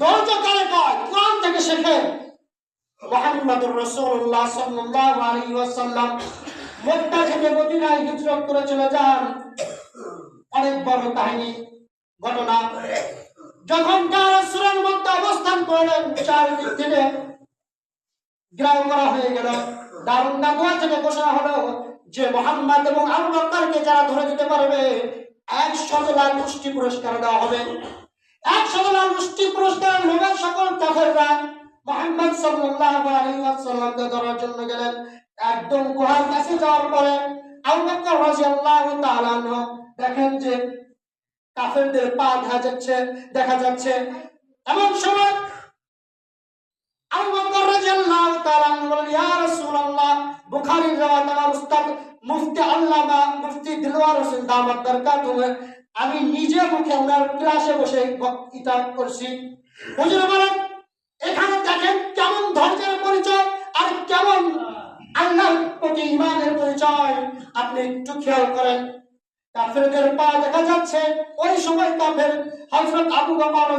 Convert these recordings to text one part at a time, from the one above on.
ধৈর্য কারে কয় থেকে শেখেন মোহাম্মদুর রাসূলুল্লাহ সাল্লাল্লাহু আলাইহি ওয়াসাল্লাম মক্কা থেকে করে চলে যান। অনেক বড় কাহিনী, ঘটনা। যখন তার মধ্যে অবস্থান করলেন চারিদিক গ্রাম করা হয়ে গেল। দারুণ থেকে ঘোষণা হলো যে মোহাম্মদ এবং আবু বকরকে যারা ধরে দিতে পারবে একশো লাখ মুষ্টি পুরস্কার দেওয়া হবে। দেখেন যে কাফেরদের পা দেখা যাচ্ছে দেখা যাচ্ছে। এমন সময় আবু বকর রাদিয়াল্লাহু তাআলা বলেন, ইয়া রাসূলুল্লাহ আমার উস্তাদ মুফতি আল্লামা মুফতি দিলওয়ার হোসেন, দামাত বরকাতুহু আমি নিজে মুখে ওনার ক্লাসে বসে বক্তৃতা করছি। হুজুর বলেন, এখানে দেখেন কেমন ধৈর্যের পরিচয় আর কেমন আল্লাহর প্রতি ইমানের পরিচয়। আপনি একটু খেয়াল করেন, কাফেরদের পা দেখা যাচ্ছে, ওই সময় কাফের হযরত আবু বকর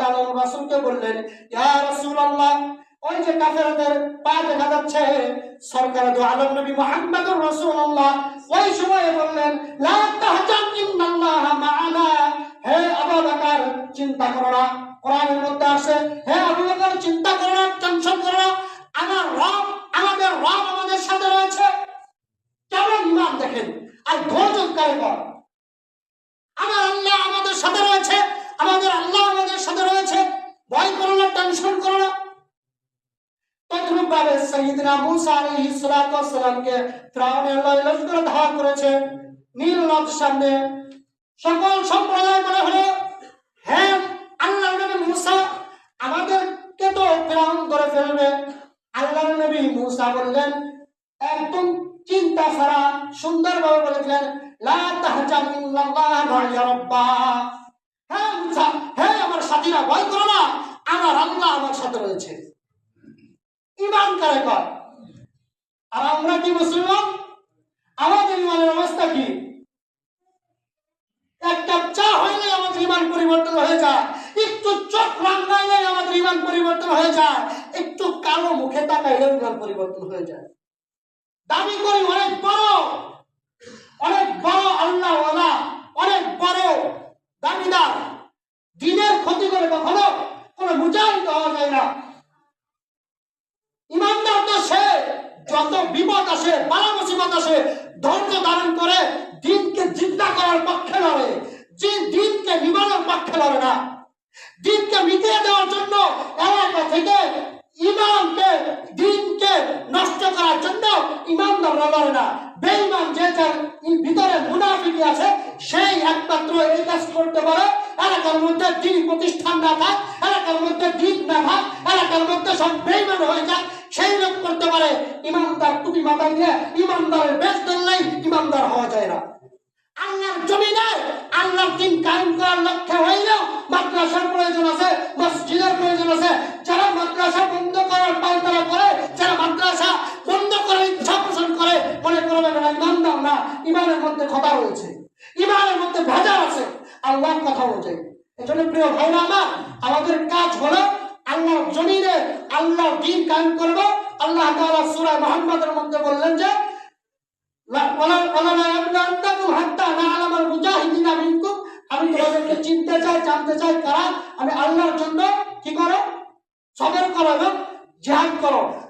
তাআলা রাসূলকে বললেন, ইয়া রাসূলুল্লাহ, ওই যে কাফেরদের পা দেখা যাচ্ছে, সরকার দো আলম নবী মুহাম্মদুর রাসূলুল্লাহ। ওই সময় বললেন, লা চিন্তা করো না। কোরআনের মধ্যে আছে, হে আবু বকর, চিন্তা করো না, টেনশন করো না। আমার রব, আমাদের রব আমাদের সাথে রয়েছে। কেমন ইমান দেখেন? আর ধৈর্য কারিগর আমার আল্লাহ আমাদের সাথে রয়েছে, আমাদের আল্লাহ আমাদের সাথে রয়েছে। ভয় করো না, টেনশন করো না। তদ্রুপ লস্কর করেছে। নীল নদ সামনে সকল সম্প্রদায় মনে হলো হ্যাঁ আল্লাহ নবী মুসা আমাদেরকে তো ফিরাউন করে ফেলবে আল্লাহ মুসা বললেন। একদম চিন্তা ছাড়া সুন্দরভাবে বলে দিলেন লা তাহজান ইল্লাল্লাহ মা'য়া রাব্বা। মুসা হ্যাঁ আমার ভয় করো না, আমার আল্লাহ আমার সাথে রয়েছে। ইমান করে কর আর আমরা কি মুসলমান? আমাদের ইমানের অবস্থা কি? এক কাপ চা হইলে আমাদের ইমান পরিবর্তন হয়ে যায়। একটু চোখ রান্নাইলে ইমান পরিবর্তন হয়ে যায়। একটু কালো মুখে তাকাইলেও ইমান পরিবর্তন হয়ে যায়। দাবি করি অনেক বড় অনেক বড় আল্লাহ অনেক বড় দাবিদার। দিনের ক্ষতি করে কখনো কোনো মুজাহিদ হওয়া যায় না। ইমানদার সে, যত বিপদ আসে বালা মুসিবত আসে, ধৈর্য ধারণ করে দিনকে জিন্দা করার পক্ষে লড়ে যে দিনকে নিবানোর পক্ষে লড়ে না দিনকে মিটিয়ে দেওয়ার জন্য এলাকা থেকে ইমানকে দিনকে নষ্ট করার জন্য ইমানদাররা লড়ে না বেঈমান যে যার ভিতরে মুনাফিকি আছে সেই একমাত্র এই কাজ করতে পারে? এলাকার মধ্যে দিন প্রতিষ্ঠান না থাক, এলাকার মধ্যে দিন না থাক, এলাকার মধ্যে সব বেঈমান হয়ে যাক, সেই লোক করতে পারে। ইমানদার টুপি মাথায় দিয়ে ইমানদারের বেশ ধরলেই ইমানদার হওয়া যায় না। আল্লাহর জমিনে আল্লাহর দিন কায়েম করার লক্ষ্যে হইলেও মাদ্রাসার প্রয়োজন আছে, মসজিদের প্রয়োজন আছে। যারা মাদ্রাসা বন্ধ করার পায়তারা করে, যারা মাদ্রাসা বন্ধ করার ইচ্ছা পোষণ করে, মনে করবে না ইমানদার না, ইমানের মধ্যে কথা রয়েছে। ইমানের মধ্যে ভেজা আছে। আল্লাহর কথা অনুযায়ী এজন্য প্রিয় ভাইরা আমার, আমাদের কাজ হলো আল্লাহ জমিনে আল্লাহ দিন কায়েম করব। আল্লাহ তাআলা সূরা মুহাম্মাদের মধ্যে বললেন যে আমি চিনতে চাই, জানতে চাই আমি আল্লাহর জন্য কি করো?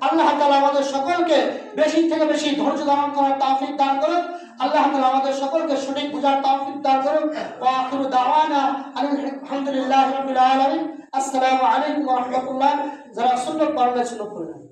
আল্লাহ আমাদের সকলকে থেকে বেশি ধৈর্য ধারণ দান আল্লাহ আমাদের সকলকে সঠিক বুঝার তৌফিক দান দাওয়ানা আলহামদুলিল্লাহি রাব্বিল আলামিন আসসালামু আলাইকুম ওয়া রাহমাতুল্লাহ যারা সুন্নাত পড়লে সুন্নাত পড়বেন